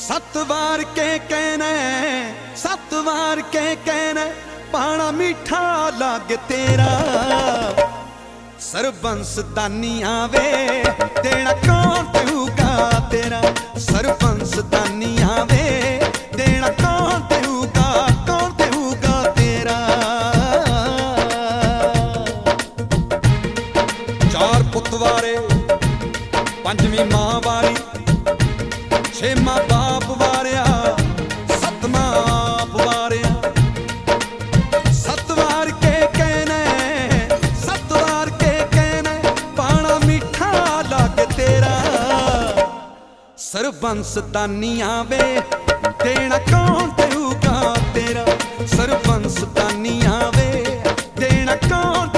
ਸੱਤ ਵਾਰ ਕੇ ਕਹਿਣਾ ਸੱਤ ਵਾਰ ਕੇ ਕਹਿਣਾ ਪਾਣਾ ਮਿੱਠਾ ਲੱਗ ਤੇਰਾ। ਸਰਬੰਸ ਦਾਨੀ ਆਵੇ ਦੇਣਾ ਕੌਣ ਦੇਊਗਾ ਤੇਰਾ? ਸਰਬੰਸ ਦਾਨੀ ਆਵੇ ਦੇਣਾ ਕੌਣ ਦੇਊਗਾ ਕੌਣ ਦੇਊਗਾ ਤੇਰਾ? ਚਾਰ ਪੁੱਤ ਵਾਰੇ, ਪੰਜਵੀਂ ਮਾਂ ਵਾਲੀ ਛੇਵਾਂ ਸਰਬੰਸ ਦਾਨੀਆਂ ਆਵੇ ਦੇਣਾ ਕੌਣ ਤੇਰਾ? ਸਰਬੰਸ ਦਾਨੀਆਂ ਆਵੇ ਦੇਣਾ ਕੌਣ